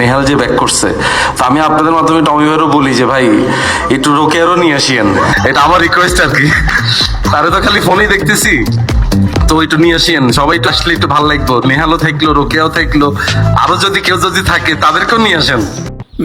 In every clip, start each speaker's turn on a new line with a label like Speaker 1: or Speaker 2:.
Speaker 1: নেহাল যে ব্যাক করছে। তো আমি আপনাদের মাধ্যমে টমি ভাইয়েরও বলি যে, ভাই, একটু রোকেয়ারও নিয়ে আসিয়েন। এটা আমার রিকোয়েস্ট আর কি। তারে তো খালি ফোনেই দেখতেছি। তো একটু নিয়ে আসিয়েন। সবাই একটু আসলে একটু ভালো লাগতো নেহালও থাকল, রোকেয়াও থাকল। আরও যদি কেউ যদি থাকে, তাদেরকেও নিয়ে আসেন।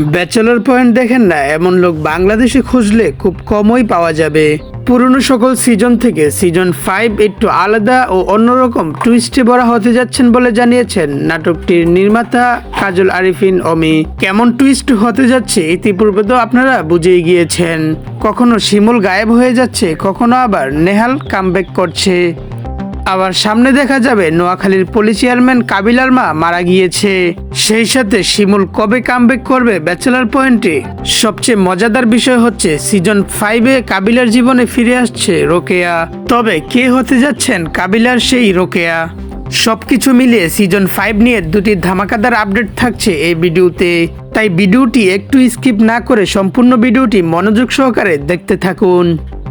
Speaker 2: ব্যাচেলর পয়েন্ট দেখেন না, এমন লোক বাংলাদেশে খুঁজলে খুব কমই পাওয়া যাবে। পুরনো সকল সিজন থেকে সিজন ফাইভ একটু আলাদা ও অন্যরকম টুইস্টে ভরা হতে যাচ্ছেন বলে জানিয়েছেন নাটকটির নির্মাতা কাজল আরিফিন অমি। কেমন টুইস্ট হতে যাচ্ছে ইতিপূর্বে তো আপনারা বুঝেই গিয়েছেন। কখনো শিমুল গায়েব হয়ে যাচ্ছে, কখনো আবার নেহাল কামব্যাক করছে। আবার সামনে দেখা যাবে নোয়াখালীর পুলিশ চেয়ারম্যান কাবিলার মা মারা গিয়েছে। সেই সাথে শিমুল কবে কামব্যাক করবে ব্যাচেলার পয়েন্টে সবচেয়ে মজাদার বিষয় হচ্ছে সিজন ফাইভে কাবিলার জীবনে ফিরে আসছে রোকেয়া। তবে কে হতে যাচ্ছেন কাবিলার সেই রোকেয়া? সবকিছু মিলিয়ে সিজন ফাইভ নিয়ে দুটি ধামাকাদার আপডেট থাকছে এই ভিডিওতে। তাই ভিডিওটি একটু স্কিপ না করে সম্পূর্ণ ভিডিওটি মনোযোগ সহকারে দেখতে থাকুন।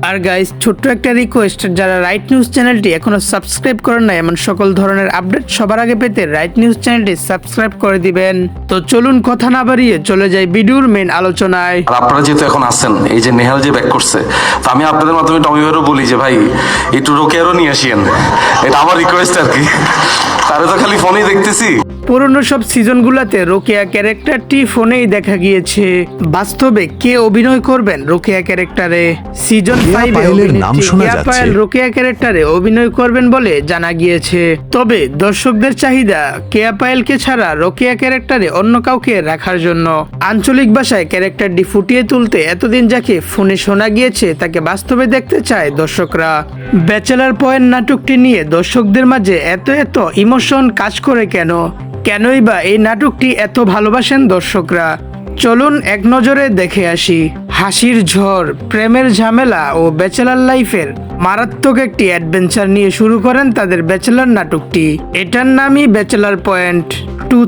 Speaker 2: আর গাইস ছোট্ট একটা রিকোয়েস্ট যারা রাইট নিউজ চ্যানেলটি এখনও সাবস্ক্রাইব করেন না এমন সকল ধরনের আপডেট সবার আগে পেতে রাইট নিউজ চ্যানেলটি সাবস্ক্রাইব করে দিবেন। তো চলুন কথা না বাড়িয়ে চলে যাই ভিডিওর মেন আলোচনায়।
Speaker 1: আর আপনারা যেহেতু এখন আসছেন এই যে নেহাল যে ব্যাক করছে, তো আমি আপনাদের মাধ্যমে টমি ভাইয়েরও বলি যে, ভাই, একটু রোকেয়ারও নিয়ে আসিয়েন। এটা আমার রিকোয়েস্ট আর কি। তারে তো খালি ফোনেই দেখতেছি।
Speaker 2: পুরনো সব সিজনগুলোতে রোকেয়া ক্যারেক্টারটি ফোনেই দেখা গিয়েছে। বাস্তবে কে অভিনয় করবেন রোকেয়া ক্যারেক্টারে? সিজন ফাইভে
Speaker 3: নাম শোনা যাচ্ছে।
Speaker 2: রোকেয়া ক্যারেক্টারে অভিনয় করবেন বলে জানা গিয়েছে। তবে দর্শকদের চাহিদা কেয়া পায়েলকে ছাড়া রোকেয়া ক্যারেক্টারে অন্য কাউকে রাখার জন্য। আঞ্চলিক ভাষায় ক্যারেক্টারটি ফুটিয়ে তুলতে এতদিন যাকে ফোনে শোনা গিয়েছে তাকে বাস্তবে দেখতে চায় দর্শকরা। ব্যাচেলার পয়েন্ট নাটকটি নিয়ে দর্শকদের মাঝে এত এত ইমোশন কাজ করে কেন? কেনই বা এই নাটকটি এত ভালোবাসেন দর্শকরা? চলুন এক নজরে দেখে আসি। হাসির ঝড়, প্রেমের ঝামেলা ও ব্যাচেলার লাইফের মারাত্মক একটি অ্যাডভেঞ্চার নিয়ে শুরু করেন তাদের ব্যাচেলার নাটকটি। এটার নামই ব্যাচেলার পয়েন্ট। টু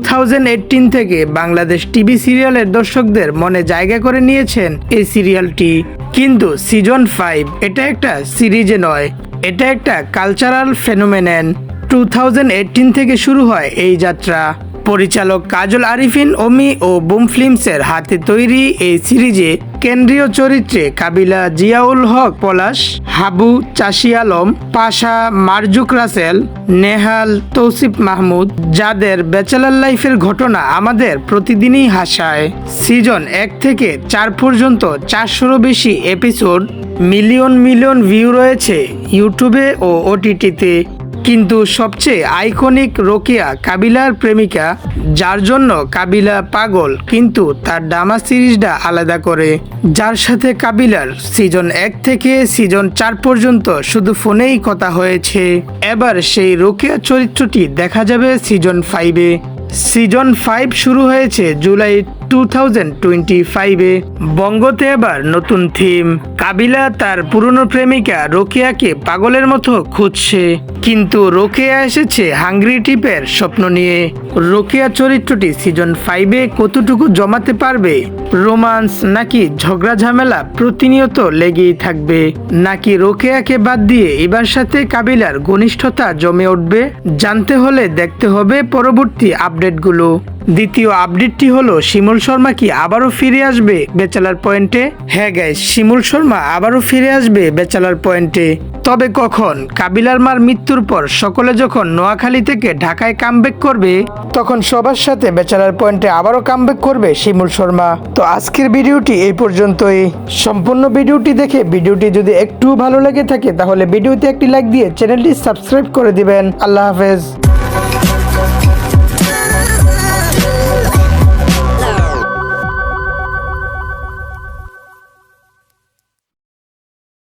Speaker 2: থেকে বাংলাদেশ টিভি সিরিয়ালের দর্শকদের মনে জায়গা করে নিয়েছেন এই সিরিয়ালটি। কিন্তু সিজন ফাইভ এটা একটা সিরিজে নয়, এটা একটা কালচারাল ফেনোমেনেন। টু থেকে শুরু হয় এই যাত্রা। পরিচালক কাজল আরিফিন, ওমি ও বুম ফিল্মসের হাতে তৈরি এই সিরিজে কেন্দ্রীয় চরিত্রে কাবিলা জিয়াউল হক পলাশ, হাবু চাষি আলম, পাশা মারজুক রাসেল, নেহাল তৌসিফ মাহমুদ, যাদের ব্যাচেলার লাইফের ঘটনা আমাদের প্রতিদিনই হাসায়। সিজন এক থেকে চার পর্যন্ত চারশোরও বেশি এপিসোড মিলিয়ন মিলিয়ন ভিউ রয়েছে ইউটিউবে ও ওটিটিতে। কিন্তু সবচেয়ে আইকনিক রোকেয়া কাবিলার প্রেমিকা, যার জন্য কাবিলা পাগল, কিন্তু তার ডামা সিরিজটা আলাদা করে। যার সাথে কাবিলার সিজন এক থেকে সিজন চার পর্যন্ত শুধু ফোনেই কথা হয়েছে। এবার সেই রোকেয়া চরিত্রটি দেখা যাবে সিজন ফাইভে সিজন ফাইভ শুরু হয়েছে জুলাই টু থাউজেন্ড টোয়েন্টি ফাইভে বঙ্গতে এবার নতুন থিম। কাবিলা তার পুরনো প্রেমিকা রোকেয়াকে পাগলের মতো খুঁজছে। কিন্তু রোকেয়া এসেছে হাঙ্গরি টিপের স্বপ্ন নিয়ে। রোকেয়া চরিত্রটি সিজন ফাইভে কতটুকু জমাতে পারবে? রোমান্স নাকি ঝগড়া ঝামেলা প্রতিনিয়ত লেগেই থাকবে? নাকি রোকেয়াকে বাদ দিয়ে এবার সাথে কাবিলার ঘনিষ্ঠতা জমে উঠবে? জানতে হলে দেখতে হবে পরবর্তী আপডেটগুলো। দ্বিতীয় আপডেটটি হলো, শিমুল শর্মা কি আবারও ফিরে আসবে বেচালার পয়েন্টে? হ্যাঁ গাইস শিমুল শর্মা আবারও ফিরে আসবে বেচালার পয়েন্টে। তবে কখন? কাবিলার মার মৃত্যুর পর সকলে যখন নোয়াখালী থেকে ঢাকায় কামব্যাক করবে, তখন সবার সাথে বেচারার পয়েন্টে আবারও কামব্যাক করবে শিমুল শর্মা। তো আজকের ভিডিওটি এই পর্যন্তই। সম্পূর্ণ ভিডিওটি দেখে ভিডিওটি যদি একটু ভালো লেগে থাকে, তাহলে ভিডিওতে একটি লাইক দিয়ে চ্যানেলটি সাবস্ক্রাইব করে দিবেন। আল্লাহ হাফেজ।